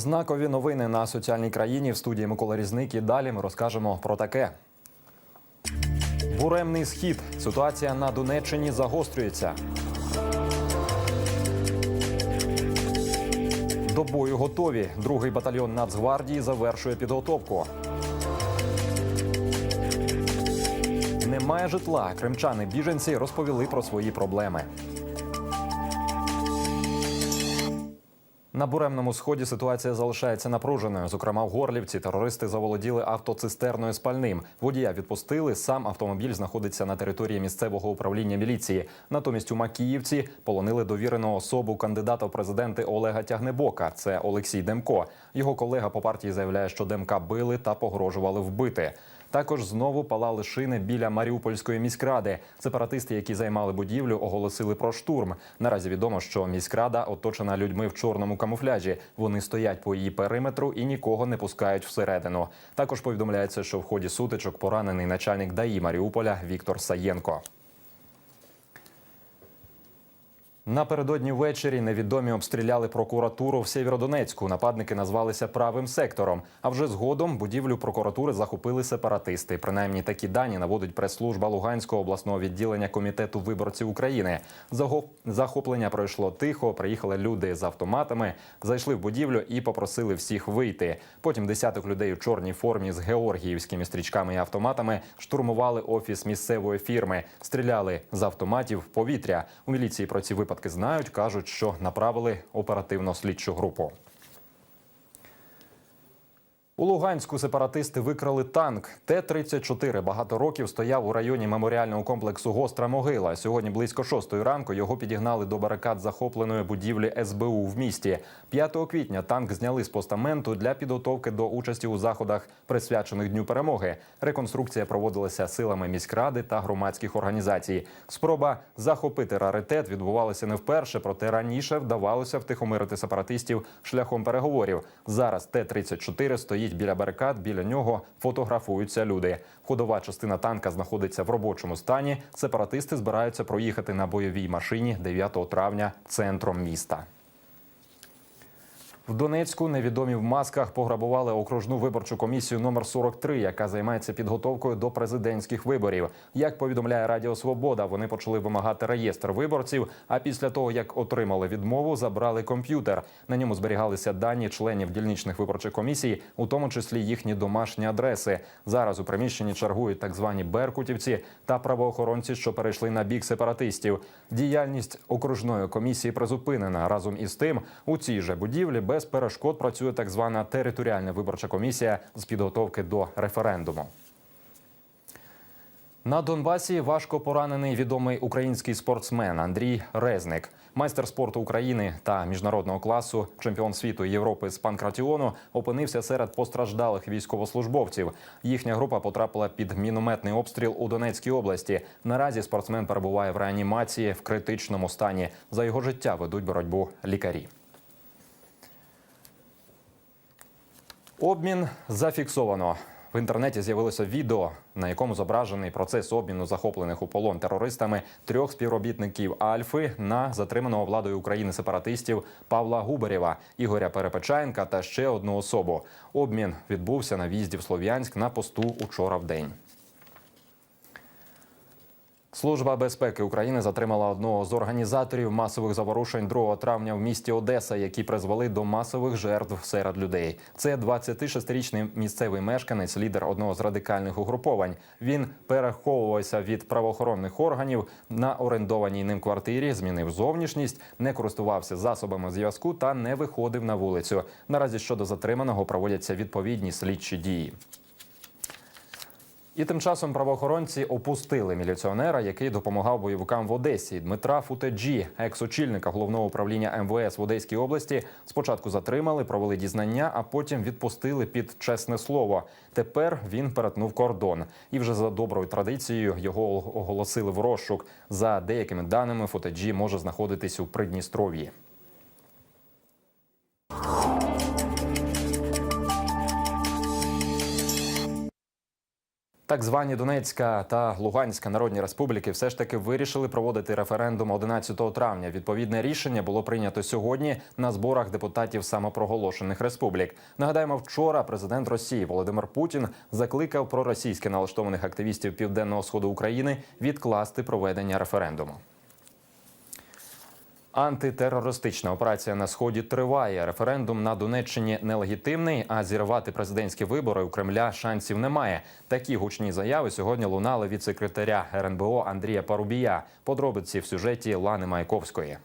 Знакові новини на соціальній країні в студії Микола Різник. І далі ми розкажемо про таке. Буремний схід. Ситуація на Донеччині загострюється. До бою готові. Другий батальйон Нацгвардії завершує підготовку. Немає житла. Кримчани біженці розповіли про свої проблеми. На буремному сході ситуація залишається напруженою. Зокрема, в Горлівці терористи заволоділи автоцистерною з пальним. Водія відпустили. Сам автомобіль знаходиться на території місцевого управління міліції. Натомість у Макіївці полонили довірену особу кандидата в президенти Олега Тягнебока. Це Олексій Демко. Його колега по партії заявляє, що Демка били та погрожували вбити. Також знову палали шини біля Маріупольської міськради. Сепаратисти, які займали будівлю, оголосили про штурм. Наразі відомо, що міськрада оточена людьми в чорному камуфляжі. Вони стоять по її периметру і нікого не пускають всередину. Також повідомляється, що в ході сутичок поранений начальник ДАІ Маріуполя Віктор Саєнко. Напередодні ввечері невідомі обстріляли прокуратуру в Сєвєродонецьку. Нападники назвалися правим сектором. А вже згодом будівлю прокуратури захопили сепаратисти. Принаймні такі дані наводить прес-служба Луганського обласного відділення комітету виборців України. Захоплення пройшло тихо. Приїхали люди з автоматами, зайшли в будівлю і попросили всіх вийти. Потім десяток людей у чорній формі з георгіївськими стрічками і автоматами штурмували офіс місцевої фірми, стріляли з автоматів в повітря. У міліції про ці випадки знають, кажуть, що направили оперативно слідчу групу. У Луганську сепаратисти викрали танк Т-34. Багато років стояв у районі меморіального комплексу Гостра могила. Сьогодні близько шостої ранку його підігнали до барикад захопленої будівлі СБУ в місті. 5 квітня танк зняли з постаменту для підготовки до участі у заходах, присвячених Дню перемоги. Реконструкція проводилася силами міськради та громадських організацій. Спроба захопити раритет відбувалася не вперше, проте раніше вдавалося втихомирити сепаратистів шляхом переговорів. Зараз Т-34 стоїть біля барикад. Біля нього фотографуються люди. Ходова частина танка знаходиться в робочому стані. Сепаратисти збираються проїхати на бойовій машині 9 травня центром міста. В Донецьку невідомі в масках пограбували окружну виборчу комісію номер 43, яка займається підготовкою до президентських виборів. Як повідомляє Радіо Свобода, вони почали вимагати реєстр виборців. А після того, як отримали відмову, забрали комп'ютер. На ньому зберігалися дані членів дільничних виборчих комісій, у тому числі їхні домашні адреси. Зараз у приміщенні чергують так звані беркутівці та правоохоронці, що перейшли на бік сепаратистів. Діяльність окружної комісії призупинена. Разом із тим, у цій же будівлі без перешкод працює так звана територіальна виборча комісія з підготовки до референдуму. На Донбасі важко поранений відомий український спортсмен Андрій Резник, майстер спорту України та міжнародного класу, чемпіон світу Європи з панкратіону, опинився серед постраждалих військовослужбовців. Їхня група потрапила під мінометний обстріл у Донецькій області. Наразі спортсмен перебуває в реанімації в критичному стані. За його життя ведуть боротьбу лікарі. Обмін зафіксовано. В інтернеті з'явилося відео, на якому зображений процес обміну захоплених у полон терористами трьох співробітників Альфи на затриманого владою України сепаратистів Павла Губарєва, Ігоря Перепечаєнка та ще одну особу. Обмін відбувся на в'їзді в Слов'янськ на посту учора в день. Служба безпеки України затримала одного з організаторів масових заворушень 2 травня в місті Одеса, які призвели до масових жертв серед людей. Це 26-річний місцевий мешканець, лідер одного з радикальних угруповань. Він переховувався від правоохоронних органів на орендованій ним квартирі, змінив зовнішність, не користувався засобами зв'язку та не виходив на вулицю. Наразі щодо затриманого проводяться відповідні слідчі дії. І тим часом правоохоронці опустили міліціонера, який допомагав бойовикам в Одесі. Дмитра Футеджі, екс-очільника головного управління МВС в Одеській області, спочатку затримали, провели дізнання, а потім відпустили під чесне слово. Тепер він перетнув кордон, і вже за доброю традицією його оголосили в розшук. За деякими даними, Футеджі може знаходитись у Придністров'ї. Так звані Донецька та Луганська народні республіки все ж таки вирішили проводити референдум 11 травня. Відповідне рішення було прийнято сьогодні на зборах депутатів самопроголошених республік. Нагадаємо, вчора президент Росії Володимир Путін закликав проросійськи налаштованих активістів південного сходу України відкласти проведення референдуму. Антитерористична операція на сході триває. Референдум на Донеччині нелегітимний, а зірвати президентські вибори у Кремля шансів немає. Такі гучні заяви сьогодні лунали від секретаря РНБО Андрія Парубія. Подробиці в сюжеті Лани Майковської.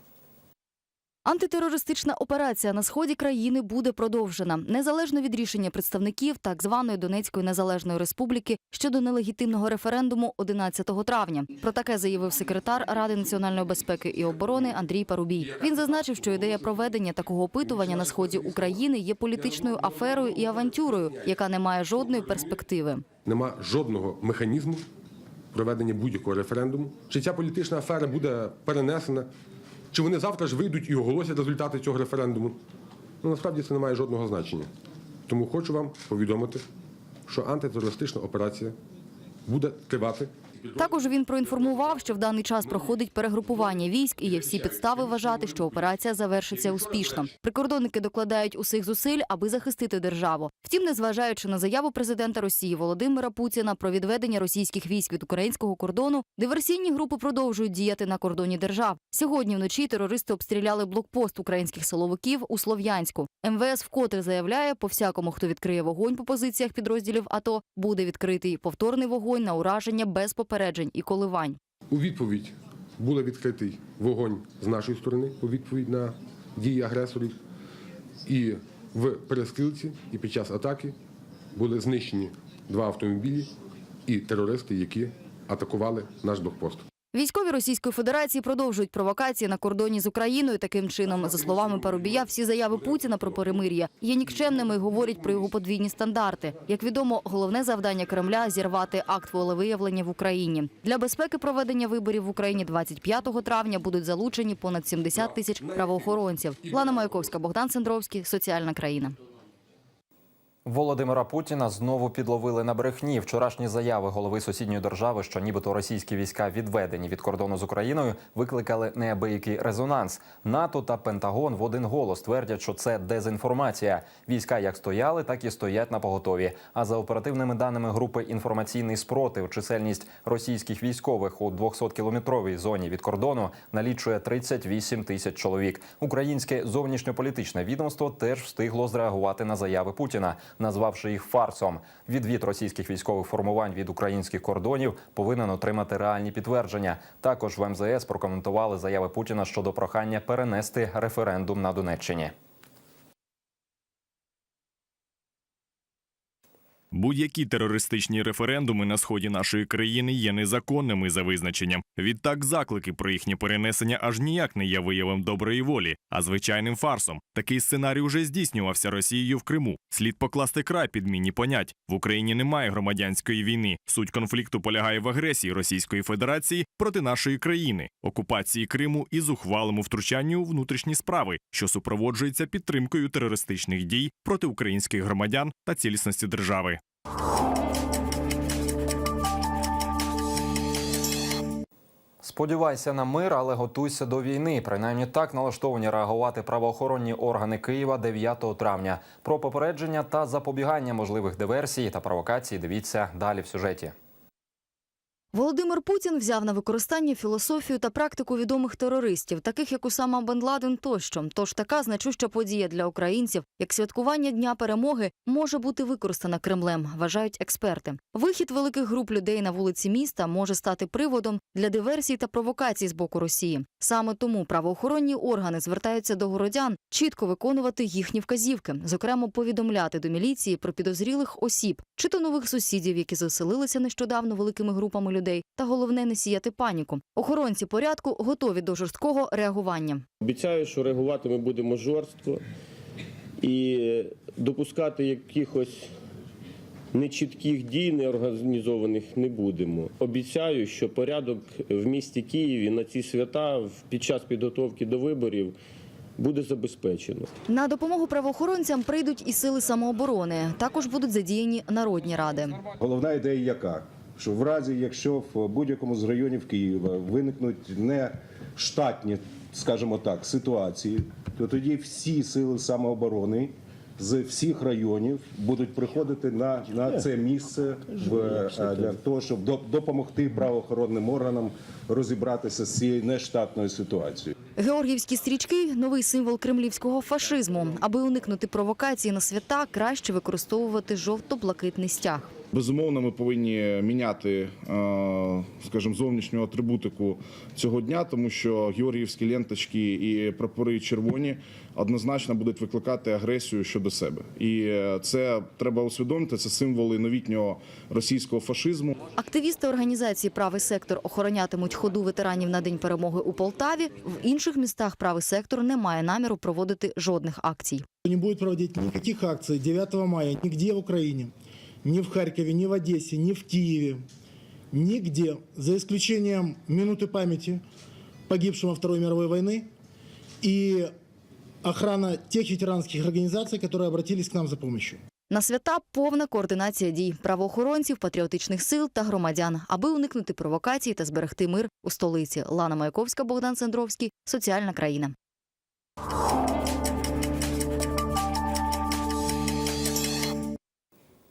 Антитерористична операція на сході країни буде продовжена незалежно від рішення представників так званої Донецької незалежної республіки щодо нелегітимного референдуму 11 травня. Про таке заявив секретар Ради національної безпеки і оборони Андрій Парубій. Він зазначив, що ідея проведення такого опитування на сході України є політичною аферою і авантюрою, яка не має жодної перспективи. нема жодного механізму проведення будь-якого референдуму. Чи ця політична афера буде перенесена, чи вони завтра ж вийдуть і оголосять результати цього референдуму. Ну, насправді це не має жодного значення. Тому хочу вам повідомити, що антитерористична операція буде тривати. Також він проінформував, що в даний час проходить перегрупування військ і є всі підстави вважати, що операція завершиться успішно. Прикордонники докладають усіх зусиль, аби захистити державу. Втім, незважаючи на заяву президента Росії Володимира Путіна про відведення російських військ від українського кордону, диверсійні групи продовжують діяти на кордоні держав. Сьогодні вночі терористи обстріляли блокпост українських силовиків у Слов'янську. МВС вкотре заявляє, по всякому, хто відкриє вогонь по позиціях підрозділів АТО, буде відкритий повторний вогонь на ураження без попереджень і коливань. У відповідь був відкритий вогонь з нашої сторони, у відповідь на дії агресорів. І в перестрілці, і під час атаки були знищені два автомобілі і терористи, які атакували наш блокпост. Військові Російської Федерації продовжують провокації на кордоні з Україною. Таким чином, за словами Парубія, всі заяви Путіна про перемир'я є нікчемними і говорять про його подвійні стандарти. Як відомо, головне завдання Кремля зірвати акт волевиявлення в Україні. Для безпеки проведення виборів в Україні 25 травня будуть залучені понад 70 тисяч правоохоронців. Лана Маяковська, Богдан Сендровський, соціальна країна. Володимира Путіна знову підловили на брехні. Вчорашні заяви голови сусідньої держави, що нібито російські війська відведені від кордону з Україною, викликали неабиякий резонанс. НАТО та Пентагон в один голос твердять, що це дезінформація. Війська як стояли, так і стоять на поготові. А за оперативними даними групи інформаційний спротив, чисельність російських військових у 200-кілометровій зоні від кордону налічує 38 тисяч чоловік. Українське зовнішньополітичне відомство теж встигло зреагувати на заяви Путіна, назвавши їх фарсом. Відвід російських військових формувань від українських кордонів повинен отримати реальні підтвердження. Також в МЗС прокоментували заяви Путіна щодо прохання перенести референдум на Донеччині. Будь-які терористичні референдуми на сході нашої країни є незаконними за визначенням. Відтак, заклики про їхнє перенесення аж ніяк не є виявом доброї волі, а звичайним фарсом. Такий сценарій уже здійснювався Росією в Криму. Слід покласти край підміні понять. В Україні немає громадянської війни. Суть конфлікту полягає в агресії Російської Федерації проти нашої країни, окупації Криму і зухвалому втручанню у внутрішні справи, що супроводжується підтримкою терористичних дій проти українських громадян та цілісності держави. Сподівайся на мир, але готуйся до війни. Принаймні так налаштовані реагувати правоохоронні органи Києва 9 травня. Про попередження та запобігання можливих диверсій та провокацій дивіться далі в сюжеті. Володимир Путін взяв на використання філософію та практику відомих терористів, таких як Усама Бен Ладен тощо. Тож така значуща подія для українців, як святкування Дня перемоги, може бути використана Кремлем, вважають експерти. Вихід великих груп людей на вулиці міста може стати приводом для диверсій та провокацій з боку Росії. Саме тому правоохоронні органи звертаються до городян чітко виконувати їхні вказівки, зокрема повідомляти до міліції про підозрілих осіб, чи то нових сусідів, які заселилися нещодавно великими групами людей, та головне не сіяти паніку. Охоронці порядку готові до жорсткого реагування. Обіцяю, що реагувати ми будемо жорстко і допускати якихось нечітких дій, неорганізованих не будемо. Обіцяю, що порядок в місті Києві на ці свята в- під час підготовки до виборів буде забезпечено. На допомогу правоохоронцям прийдуть і сили самооборони. Також будуть задіяні народні ради. Головна ідея яка? Що в разі, якщо в будь-якому з районів Києва виникнуть не штатні, скажімо так, ситуації, то тоді всі сили самооборони з всіх районів будуть приходити на, на це місце в, е, для того, щоб до- допомогти правоохоронним органам розібратися з цією нештатною ситуацією. Георгіївські стрічки новий символ кремлівського фашизму. Аби уникнути провокації на свята, краще використовувати жовто-блакитний стяг. Безумовно, ми повинні міняти, е, скажімо, зовнішню атрибутику цього дня, тому що георгіївські ленточки і прапори червоні однозначно будуть викликати агресію щодо себе. І е, це треба усвідомити. Це символи новітнього російського фашизму. Активісти організації Правий сектор охоронятимуть ходу ветеранів на день перемоги у Полтаві. В інших містах правий сектор не має наміру проводити жодних акцій. Не будет проводить никаких акций 9 мая нигде в Украине Ни в Харькове, ни в Одессе, ни в Киеве. Нигде, за исключением минуты памяти погибшим во Второй мировой войны и охрана тех ветеранских организаций, которые обратились к нам за помощью. На свята повна координація дій правоохоронців, патріотичних сил та громадян, аби уникнути провокацій та зберегти мир у столиці. Лана Маяковська, Богдан Сендровський. Соціальна країна.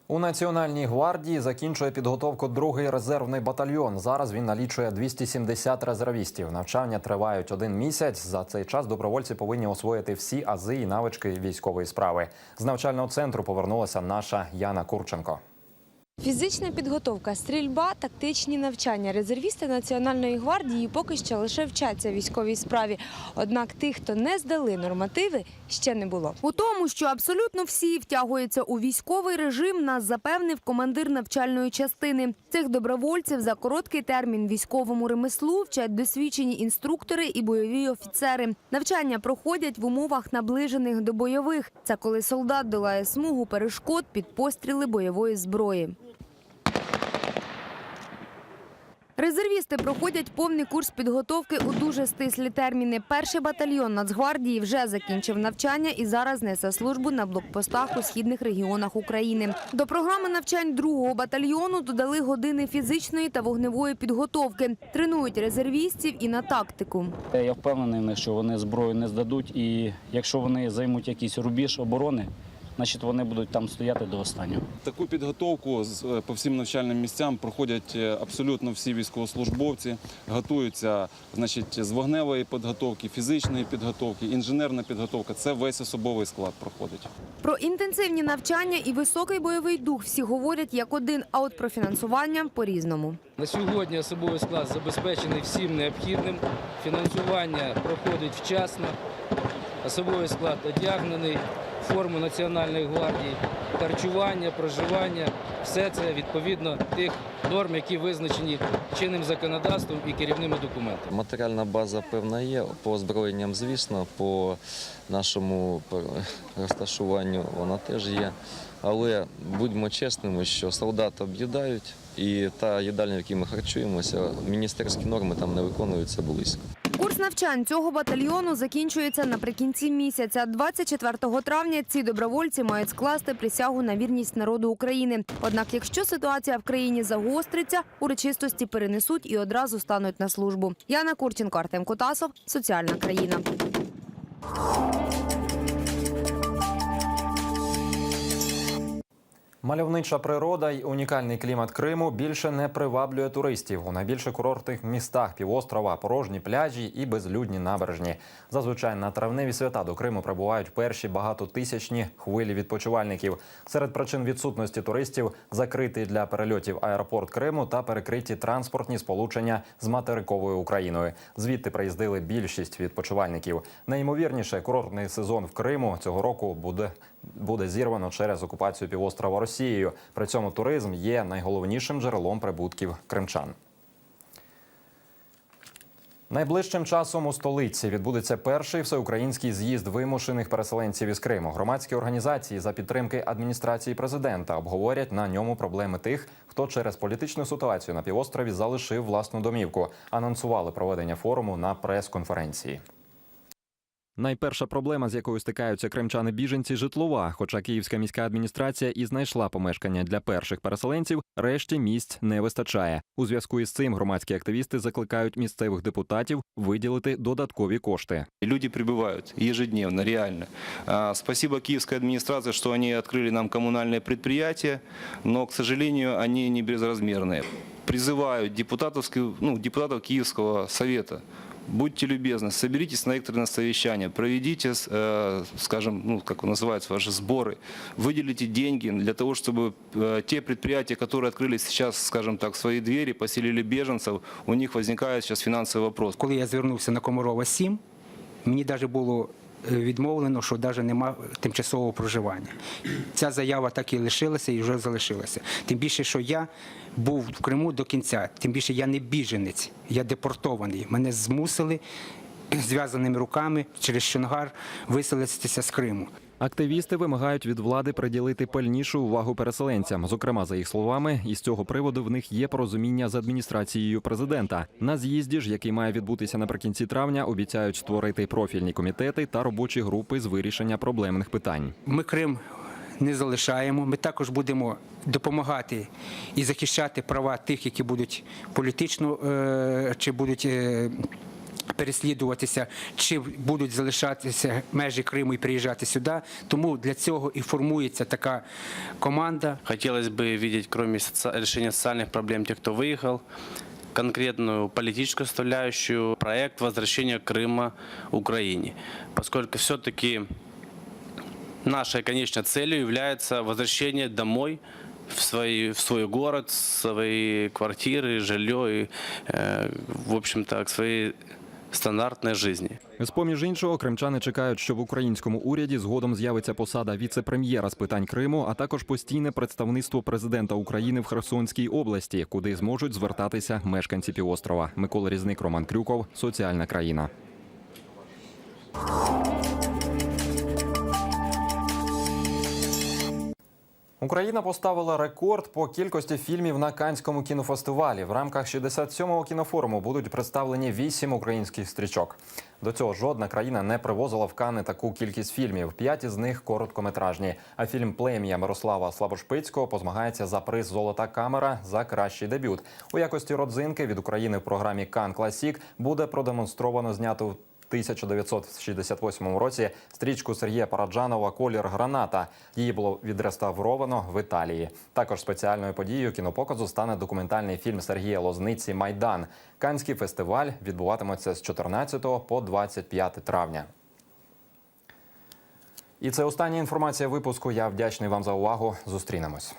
У Національній гвардії закінчує підготовку другий резервний батальйон. Зараз він налічує 270 резервістів. Навчання тривають один місяць. За цей час добровольці повинні освоїти всі ази і навички військової справи. З навчального центру повернулася наша Яна Курченко. Фізична підготовка, стрільба, тактичні навчання. Резервісти Національної гвардії поки що лише вчаться військовій справі. Однак тих, хто не здали нормативи, ще не було. У тому, що абсолютно всі втягуються у військовий режим, нас запевнив командир навчальної частини. Цих добровольців за короткий термін військовому ремеслу вчать досвідчені інструктори і бойові офіцери. Навчання проходять в умовах наближених до бойових. Це коли солдат долає смугу перешкод під постріли бойової зброї. Резервісти проходять повний курс підготовки у дуже стислі терміни. Перший батальйон Нацгвардії вже закінчив навчання і зараз несе службу на блокпостах у східних регіонах України. До програми навчань другого батальйону додали години фізичної та вогневої підготовки. Тренують резервістів і на тактику. Я впевнений, що вони зброю не здадуть, і якщо вони займуть якийсь рубіж оборони, значить вони будуть там стояти до останнього. Таку підготовку з- е, по всім навчальним місцям проходять е, абсолютно всі військовослужбовці, готуються значить, з вогневої підготовки, фізичної підготовки, інженерна підготовка. Це весь особовий склад проходить. Про інтенсивні навчання і високий бойовий дух всі говорять як один, а от про фінансування по-різному. На сьогодні особовий склад забезпечений всім необхідним. Фінансування проходить вчасно. Особовий склад одягнений форму Національної гвардії, харчування, проживання все це відповідно тих норм, які визначені чинним законодавством і керівними документами. Матеріальна база певна є по озброєнням, звісно, по нашому розташуванню вона теж є. Але будьмо чесними, що солдат об'їдають, і та їдальня, в якій ми харчуємося, міністерські норми там не виконуються близько. Курс навчань цього батальйону закінчується наприкінці місяця. 24 травня ці добровольці мають скласти присягу на вірність народу України. Однак, якщо ситуація в країні загостриться, урочистості перенесуть і одразу стануть на службу. Яна Курченко, Артем Котасов, соціальна країна. Мальовнича природа й унікальний клімат Криму більше не приваблює туристів. У найбільше курортних містах півострова порожні пляжі і безлюдні набережні. Зазвичай на травневі свята до Криму прибувають перші багатотисячні хвилі відпочивальників. Серед причин відсутності туристів закритий для перельотів аеропорт Криму та перекриті транспортні сполучення з материковою Україною. Звідти приїздили більшість відпочивальників. Найімовірніше, курортний сезон в Криму цього року буде буде зірвано через окупацію півострова Росією. При цьому туризм є найголовнішим джерелом прибутків кримчан. Найближчим часом у столиці відбудеться перший всеукраїнський з'їзд вимушених переселенців із Криму. Громадські організації за підтримки адміністрації президента обговорять на ньому проблеми тих, хто через політичну ситуацію на півострові залишив власну домівку. Анонсували проведення форуму на прес-конференції. Найперша проблема, з якою стикаються кримчани біженці, житлова. Хоча Київська міська адміністрація і знайшла помешкання для перших переселенців, решті місць не вистачає. У зв'язку із цим громадські активісти закликають місцевих депутатів виділити додаткові кошти. Люди прибывают ежедневно, реально. А, Спасибо киевской администрации, что они открыли нам коммунальные предприятия, но, к сожалению, они не безразмерные. Призываю депутатовский, ну, депутатов Киевского совета, будьте любезны, соберитесь на экстренное совещание, проведите, э, скажем, ну, как называются ваши сборы, выделите деньги для того, чтобы э, те предприятия, которые открыли сейчас, скажем так, свои двери, поселили беженцев, у них возникает сейчас финансовый вопрос. Коли я звернувся на Комарова 7, мені навіть було е, відмовлено, що навіть немає тимчасового проживання. Ця заява так і лишилася і вже залишилася. Тим більше, що я був в Криму до кінця, тим більше я не біженець, я депортований. Мене змусили зв'язаними руками через Шонгар виселитися з Криму. Активісти вимагають від влади приділити пильнішу увагу переселенцям. Зокрема, за їх словами, із цього приводу в них є порозуміння з адміністрацією президента. На з'їзді ж, який має відбутися наприкінці травня, обіцяють створити профільні комітети та робочі групи з вирішення проблемних питань. Ми Крим не залишаємо. Ми також будемо допомагати і захищати права тих, які будуть політично е, чи будуть е, Переслідуватися, чи будуть залишатися межі Криму і приїжджати сюди. Тому для цього і формується така команда. Хотелось бы видеть, кроме соци- решения социальных проблем тех, кто выехал, конкретную политическую составляющую, проект возвращения Крыма Украине. Поскольку все-таки нашей конечной целью является возвращение домой в, свои, в свой город, свои квартиры, жилье и, э, в общем-то, к своей стандартной жизни. З поміж іншого, кримчани чекають, що в українському уряді згодом з'явиться посада віце-прем'єра з питань Криму, а також постійне представництво президента України в Херсонській області, куди зможуть звертатися мешканці півострова. Микола Різник, Роман Крюков, Соціальна країна. Україна поставила рекорд по кількості фільмів на Канському кінофестивалі. В рамках 67-го кінофоруму будуть представлені вісім українських стрічок. До цього жодна країна не привозила в Кани таку кількість фільмів. П'ять із них короткометражні. А фільм Плем'я Мирослава Слабошпицького позмагається за приз Золота камера за кращий дебют. У якості родзинки від України в програмі Кан Класік буде продемонстровано зняту 1968 році стрічку Сергія Параджанова Колір граната. Її було відреставровано в Італії. Також спеціальною подією кінопоказу стане документальний фільм Сергія Лозниці Майдан. Канський фестиваль відбуватиметься з 14 по 25 травня. І це остання інформація випуску. Я вдячний вам за увагу. Зустрінемось.